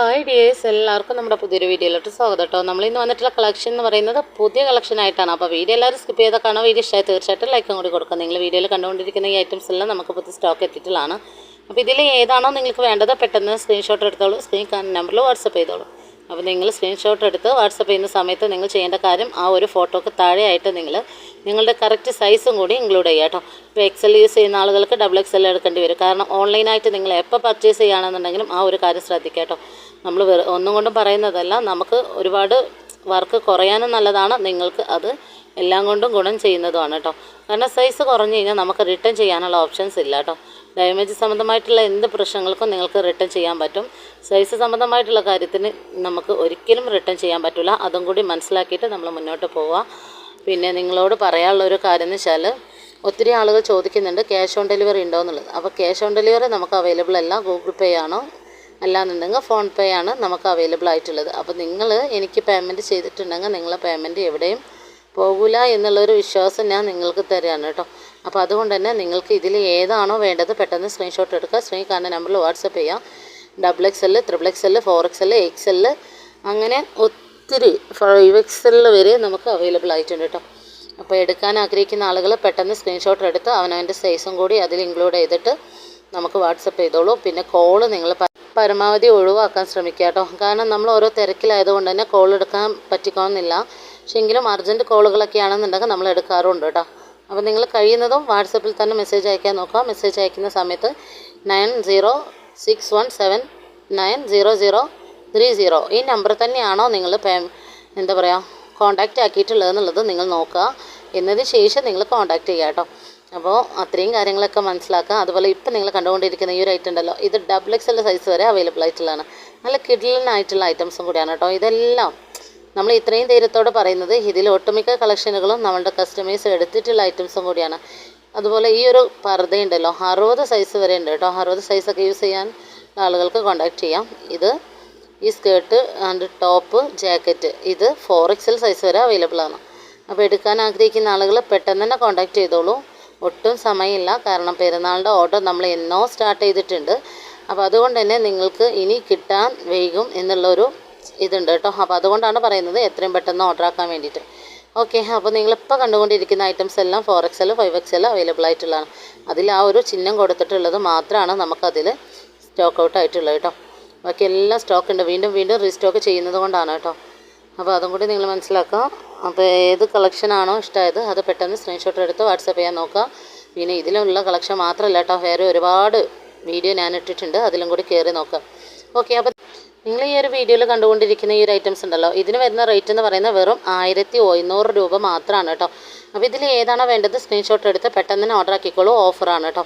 Hi dears എല്ലാവർക്കും നമ്മുടെ പുതിയൊരു വീഡിയോയിലോട്ട് സ്വാഗതം കേട്ടോ. നമ്മൾ ഇന്ന് വന്നിട്ടുള്ള കളക്ഷൻ എന്ന് പറയുന്നത് പുതിയ കളക്ഷൻ ആയിട്ടാണ്. അപ്പോൾ വീഡിയോ എല്ലാവരും സ്കിപ്പ് ചെയ്താൽ കാണാൻ വീഡിയോ ഇഷ്ടമായി തീർച്ചയായിട്ടും ലൈക്കും കൂടി കൊടുക്കുക. നിങ്ങൾ വീഡിയോയിൽ കണ്ടുകൊണ്ടിരിക്കുന്ന ഈ ഐറ്റംസ് എല്ലാം നമുക്ക് പുതിയ സ്റ്റോക്ക് എത്തിയിട്ടുള്ളതാണ്. അപ്പോൾ ഇതിൽ ഏതാണോ നിങ്ങൾക്ക് വേണ്ടത് പെട്ടെന്ന് സ്ക്രീൻഷോട്ട് എടുത്തോളൂ. സ്ക്രീൻ നമ്പറിൽ വാട്സപ്പ് ചെയ്തോളൂ. അപ്പോൾ നിങ്ങൾ സ്ക്രീൻഷോട്ട് എടുത്ത് വാട്സപ്പ് ചെയ്യുന്ന സമയത്ത് നിങ്ങൾ ചെയ്യേണ്ട കാര്യം ആ ഒരു ഫോട്ടോക്ക് താഴെയായിട്ട് നിങ്ങൾ നിങ്ങളുടെ കറക്റ്റ് സൈസും കൂടി ഇൻക്ലൂഡ് ചെയ്യുക കേട്ടോ. ഇപ്പോൾ എക്സൽ യൂസ് ചെയ്യുന്ന ആളുകൾക്ക് ഡബിൾ എക്സൽ എടുക്കേണ്ടി വരും. കാരണം ഓൺലൈനായിട്ട് നിങ്ങൾ എപ്പോൾ പർച്ചേസ് ചെയ്യുകയാണെന്നുണ്ടെങ്കിലും ആ ഒരു കാര്യം ശ്രദ്ധിക്കുക കേട്ടോ. നമ്മൾ ഒന്നും കൊണ്ടും പറയുന്നതല്ല. നമുക്ക് ഒരുപാട് വർക്ക് കുറയാനും നല്ലതാണ്. നിങ്ങൾക്ക് അത് എല്ലാം കൊണ്ടും ഗുണം ചെയ്യുന്നതുമാണ് കേട്ടോ. കാരണം സൈസ് കുറഞ്ഞു കഴിഞ്ഞാൽ നമുക്ക് റിട്ടേൺ ചെയ്യാനുള്ള ഓപ്ഷൻസ് ഇല്ല കേട്ടോ. ഡാമേജ് സംബന്ധമായിട്ടുള്ള എന്ത് പ്രശ്നങ്ങൾക്കും നിങ്ങൾക്ക് റിട്ടേൺ ചെയ്യാൻ പറ്റും. സൈസ് സംബന്ധമായിട്ടുള്ള കാര്യത്തിന് നമുക്ക് ഒരിക്കലും റിട്ടേൺ ചെയ്യാൻ പറ്റില്ല അതും കൂടി മനസ്സിലാക്കിയിട്ട് നമ്മൾ മുന്നോട്ട് പോവുക. പിന്നെ നിങ്ങളോട് പറയാനുള്ള ഒരു കാര്യം എന്ന് വെച്ചാൽ ഒത്തിരി ആളുകൾ ചോദിക്കുന്നുണ്ട് ക്യാഷ് ഓൺ ഡെലിവറി ഉണ്ടോ എന്നുള്ളത്. അപ്പോൾ ക്യാഷ് ഓൺ ഡെലിവറി നമുക്ക് അവൈലബിൾ അല്ല. ഗൂഗിൾ പേ ആണോ? അല്ലാന്നുണ്ടെങ്കിൽ ഫോൺ പേ ആണ് നമുക്ക് അവൈലബിൾ ആയിട്ടുള്ളത്. അപ്പോൾ നിങ്ങൾ എനിക്ക് പേയ്മെന്റ് ചെയ്തിട്ടുണ്ടെങ്കിൽ നിങ്ങളെ പേയ്മെന്റ് എവിടെയും പോകില്ല എന്നുള്ളൊരു വിശ്വാസം ഞാൻ നിങ്ങൾക്ക് തരാണ് കേട്ടോ. അപ്പോൾ അതുകൊണ്ട് തന്നെ നിങ്ങൾക്ക് ഇതിൽ ഏതാണോ വേണ്ടത് പെട്ടെന്ന് സ്ക്രീൻഷോട്ട് എടുക്കുക. സ്ക്രീൻ കാണുന്ന നമ്പറിൽ വാട്സപ്പ് ചെയ്യാം. Double X L triple X L four X L X L അങ്ങനെ ഒത്തിരി ഫൈവ് എക്സ് എൽ വരെ നമുക്ക് അവൈലബിൾ ആയിട്ടുണ്ട് കേട്ടോ. അപ്പോൾ എടുക്കാൻ ആഗ്രഹിക്കുന്ന ആളുകൾ പെട്ടെന്ന് സ്ക്രീൻഷോട്ട് എടുത്ത് അവനവന്റെ സൈസും കൂടി അതിൽ ഇൻക്ലൂഡ് ചെയ്തിട്ട് നമുക്ക് വാട്സപ്പ് ചെയ്തോളൂ. പിന്നെ കോൾ നിങ്ങൾ പരമാവധി ഒഴിവാക്കാൻ ശ്രമിക്കുക കേട്ടോ. കാരണം നമ്മൾ ഓരോ തിരക്കിലായതുകൊണ്ട് തന്നെ കോൾ എടുക്കാൻ പറ്റിക്കണമെന്നില്ല പക്ഷേ എങ്കിലും അർജന്റ് കോളുകളൊക്കെ ആണെന്നുണ്ടെങ്കിൽ നമ്മൾ എടുക്കാറുണ്ട് കേട്ടോ. അപ്പോൾ നിങ്ങൾ കഴിയുന്നതും വാട്സപ്പിൽ തന്നെ മെസ്സേജ് അയക്കാൻ നോക്കുക. മെസ്സേജ് അയക്കുന്ന സമയത്ത് nine zero six one seven nine zero zero three zero ഈ നമ്പർ തന്നെയാണോ നിങ്ങൾ പേ എന്താ പറയുക കോൺടാക്റ്റ് ആക്കിയിട്ടുള്ളതെന്നുള്ളത് നിങ്ങൾ നോക്കുക. എന്നതിന് ശേഷം നിങ്ങൾ കോൺടാക്റ്റ് ചെയ്യുക കേട്ടോ. അപ്പോൾ അത്രയും കാര്യങ്ങളൊക്കെ മനസ്സിലാക്കുക. അതുപോലെ ഇപ്പം നിങ്ങൾ കണ്ടുകൊണ്ടിരിക്കുന്ന ഈ ഒരു ഐറ്റം ഉണ്ടല്ലോ ഇത് ഡബിൾ എക്സ് എൽ സൈസ് വരെ അവൈലബിൾ ആയിട്ടുള്ളതാണ്. നല്ല കിഡിലനായിട്ടുള്ള ഐറ്റംസും കൂടിയാണ് കേട്ടോ. ഇതെല്ലാം നമ്മൾ ഇത്രയും ധൈര്യത്തോടെ പറയുന്നത് ഇതിൽ ഒട്ടുമിക്ക കളക്ഷനുകളും നമ്മളുടെ കസ്റ്റമേഴ്സ് എടുത്തിട്ടുള്ള ഐറ്റംസും കൂടിയാണ്. അതുപോലെ ഈ ഒരു പർദ്ദയുണ്ടല്ലോ അറുപത് സൈസ് വരെ ഉണ്ട് കേട്ടോ. അറുപത് സൈസൊക്കെ യൂസ് ചെയ്യാൻ ആളുകൾക്ക് കോൺടാക്ട് ചെയ്യാം. ഇത് ഈ സ്കേർട്ട് ആൻഡ് ടോപ്പ് ജാക്കറ്റ് ഇത് ഫോർ എക്സൽ സൈസ് വരെ അവൈലബിൾ ആണ്. അപ്പോൾ എടുക്കാൻ ആഗ്രഹിക്കുന്ന ആളുകൾ പെട്ടെന്ന് തന്നെ കോൺടാക്ട് ചെയ്തോളൂ. ഒട്ടും സമയമില്ല. കാരണം പെരുന്നാളിന്റെ ഓർഡർ നമ്മൾ എന്നോ സ്റ്റാർട്ട് ചെയ്തിട്ടുണ്ട്. അപ്പോൾ അതുകൊണ്ട് തന്നെ നിങ്ങൾക്ക് ഇനി കിട്ടാൻ വൈകും എന്നുള്ളൊരു ഇതുണ്ട് കേട്ടോ. അപ്പോൾ അതുകൊണ്ടാണ് പറയുന്നത് എത്രയും പെട്ടെന്ന് ഓർഡർ ആക്കാൻ വേണ്ടിയിട്ട്. ഓക്കെ അപ്പോൾ നിങ്ങളിപ്പോൾ കണ്ടുകൊണ്ടിരിക്കുന്ന ഐറ്റംസ് എല്ലാം four X L five X L available ആയിട്ടുള്ളതാണ്. അതിൽ ആ ഒരു ചിഹ്നം കൊടുത്തിട്ടുള്ളത് മാത്രമാണ് നമുക്കതിൽ സ്റ്റോക്ക് ഔട്ട് ആയിട്ടുള്ളത് കേട്ടോ. ബാക്കി എല്ലാം സ്റ്റോക്ക് ഉണ്ട്. വീണ്ടും വീണ്ടും റീസ്റ്റോക്ക് ചെയ്യുന്നത് കൊണ്ടാണ് കേട്ടോ. അപ്പോൾ അതും കൂടി നിങ്ങൾ മനസ്സിലാക്കുക. അപ്പോൾ ഏത് കളക്ഷനാണോ ഇഷ്ടമായത് അത് പെട്ടെന്ന് സ്ക്രീൻഷോട്ട് എടുത്ത് വാട്സപ്പ് ചെയ്യാൻ നോക്കുക. പിന്നെ ഇതിലുള്ള കളക്ഷൻ മാത്രമല്ല കേട്ടോ. വേറെ ഒരുപാട് വീഡിയോ ഞാൻ ഇട്ടിട്ടുണ്ട്. അതിലും കൂടി കയറി നോക്കുക. ഓക്കെ അപ്പോൾ നിങ്ങൾ ഈ ഒരു വീഡിയോയിൽ കണ്ടുകൊണ്ടിരിക്കുന്ന ഈ ഒരു ഐറ്റംസ് ഉണ്ടല്ലോ ഇതിന് വരുന്ന റേറ്റ് എന്ന് പറയുന്നത് വെറും ആയിരത്തി ഒരുന്നൂറ് രൂപ മാത്രമാണ് കേട്ടോ. അപ്പോൾ ഇതിൽ ഏതാണോ വേണ്ടത് സ്ക്രീൻഷോട്ട് എടുത്ത് പെട്ടെന്ന് തന്നെ ഓർഡർ ആക്കിക്കോളൂ ഓഫറാണ് കേട്ടോ.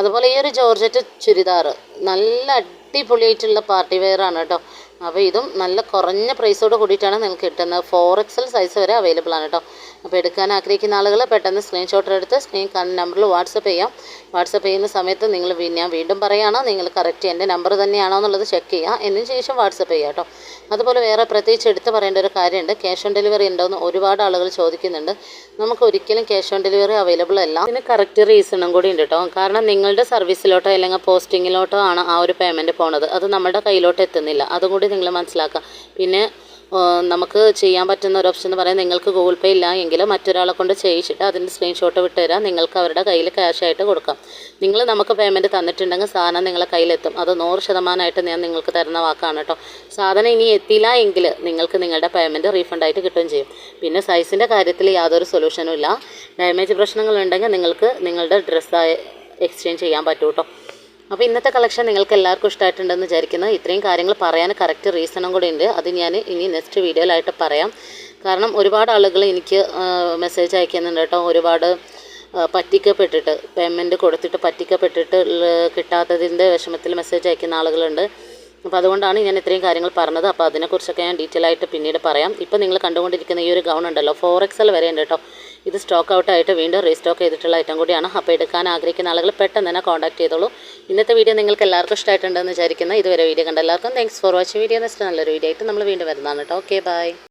അതുപോലെ ഈ ഒരു ജോർജറ്റ് ചുരിദാറ് നല്ല അടിപൊളിയായിട്ടുള്ള പാർട്ടി വെയർ ആണ് കേട്ടോ. അപ്പോൾ ഇതും നല്ല കുറഞ്ഞ പ്രൈസോട് കൂടിയിട്ടാണ് നിങ്ങൾക്ക് കിട്ടുന്നത്. ഫോർ എക്സൽ സൈസ് വരെ അവൈലബിൾ ആണ് കേട്ടോ അപ്പോൾ എടുക്കാൻ ആഗ്രഹിക്കുന്ന ആളുകൾ പെട്ടെന്ന് സ്ക്രീൻഷോട്ട് എടുത്ത് സ്ക്രീൻ നമ്പറിൽ വാട്സപ്പ് ചെയ്യാം. വാട്സപ്പ് ചെയ്യുന്ന സമയത്ത് നിങ്ങൾ ഞാൻ വീണ്ടും പറയുകയാണ് നിങ്ങൾ കറക്റ്റ് എന്റെ നമ്പർ തന്നെയാണോ എന്നുള്ളത് ചെക്ക് ചെയ്യുക എന്നതിന് ശേഷം വാട്സപ്പ് ചെയ്യുക കേട്ടോ അതുപോലെ വേറെ പ്രത്യേകിച്ച് എടുത്ത് പറയേണ്ട ഒരു കാര്യമുണ്ട്. ക്യാഷ് ഓൺ ഡെലിവറി ഉണ്ടോയെന്ന് ഒരുപാട് ആളുകൾ ചോദിക്കുന്നുണ്ട്. നമുക്ക് ഒരിക്കലും ക്യാഷ് ഓൺ ഡെലിവറി അവൈലബിൾ അല്ല. ഇതിന് കറക്റ്റ് റീസണും കൂടി ഉണ്ട് കേട്ടോ കാരണം നിങ്ങളുടെ സർവീസിലോട്ടോ അല്ലെങ്കിൽ പോസ്റ്റിങ്ങിലോട്ടോ ആണ് ആ ഒരു പേയ്മെന്റ് പോണത്. അത് നമ്മുടെ കയ്യിലോട്ട് എത്തുന്നില്ല. അതും നിങ്ങൾ മനസ്സിലാക്കുക. പിന്നെ നമുക്ക് ചെയ്യാൻ പറ്റുന്ന ഒരു ഓപ്ഷൻ എന്ന് പറയാൻ നിങ്ങൾക്ക് ഗൂഗിൾ പേ ഇല്ല എങ്കിൽ മറ്റൊരാളെ കൊണ്ട് ചെയ്യിച്ചിട്ട് അതിന്റെ സ്ക്രീൻഷോട്ട് വിട്ട് തരാം നിങ്ങൾക്ക് അവരുടെ കയ്യിൽ ക്യാഷ് ആയിട്ട് കൊടുക്കാം. നിങ്ങൾ നമുക്ക് പേയ്മെന്റ് തന്നിട്ടുണ്ടെങ്കിൽ സാധനം നിങ്ങളെ കയ്യിലെത്തും. അത് നൂറ് ശതമാനമായിട്ട് ഞാൻ നിങ്ങൾക്ക് തരുന്ന വാക്കാണ് കേട്ടോ. സാധനം ഇനി എത്തിയില്ല എങ്കിൽ നിങ്ങൾക്ക് നിങ്ങളുടെ പേയ്മെന്റ് റീഫണ്ടായിട്ട് കിട്ടുകയും ചെയ്യും. പിന്നെ സൈസിന്റെ കാര്യത്തിൽ യാതൊരു സൊല്യൂഷനും ഇല്ല. ഡാമേജ് പ്രശ്നങ്ങളുണ്ടെങ്കിൽ നിങ്ങൾക്ക് നിങ്ങളുടെ ഡ്രസ്സായി എക്സ്ചേഞ്ച് ചെയ്യാൻ പറ്റും കേട്ടോ. അപ്പോൾ ഇന്നത്തെ കളക്ഷൻ നിങ്ങൾക്ക് എല്ലാവർക്കും ഇഷ്ടമായിട്ടുണ്ടെന്ന് വിചാരിക്കുന്നത് ഇത്രയും കാര്യങ്ങൾ പറയാൻ കറക്റ്റ് റീസണും കൂടി ഉണ്ട്. അത് ഞാൻ ഇനി നെക്സ്റ്റ് വീഡിയോയിലായിട്ട് പറയാം. കാരണം ഒരുപാട് ആളുകൾ എനിക്ക് മെസ്സേജ് അയക്കുന്നുണ്ട് കേട്ടോ. ഒരുപാട് പറ്റിക്കപ്പെട്ടിട്ട് പേയ്മെന്റ് കൊടുത്തിട്ട് പറ്റിക്കപ്പെട്ടിട്ട് കിട്ടാത്തതിന്റെ വിഷമത്തിൽ മെസ്സേജ് അയക്കുന്ന ആളുകളുണ്ട്. അപ്പോൾ അതുകൊണ്ടാണ് ഞാൻ ഇത്രയും കാര്യങ്ങൾ പറഞ്ഞത്. അപ്പോൾ അതിനെക്കുറിച്ചൊക്കെ ഞാൻ ഡീറ്റെയിൽ ആയിട്ട് പിന്നീട് പറയാം. ഇപ്പോൾ നിങ്ങൾ കണ്ടുകൊണ്ടിരിക്കുന്ന ഈ ഒരു ഗൗൺ ഉണ്ടല്ലോ ഫോർ എക്സൽ വരെ ഉണ്ട് കേട്ടോ. ഇത് സ്റ്റോക്ക് ഔട്ടായിട്ട് വീണ്ടും റീസ്റ്റോക്ക് ചെയ്തിട്ടുള്ള ഐറ്റം കൂടിയാണ്. അപ്പോൾ എടുക്കാൻ ആഗ്രഹിക്കുന്ന ആളുകൾ പെട്ടെന്ന് തന്നെ കോൺടാക്ട് ചെയ്തോളൂ. ഇന്നത്തെ വീഡിയോ നിങ്ങൾക്ക് എല്ലാവർക്കും ഇഷ്ടമായിട്ടുണ്ടെന്ന് വിചാരിക്കുന്നു. ഇതുവരെ വീഡിയോ കണ്ട എല്ലാവർക്കും thanks for watching video next നല്ലൊരു വീഡിയോ ആയിട്ട് നമ്മൾ വീണ്ടും വരുന്നതാണ് കേട്ടോ ഓക്കെ ബൈ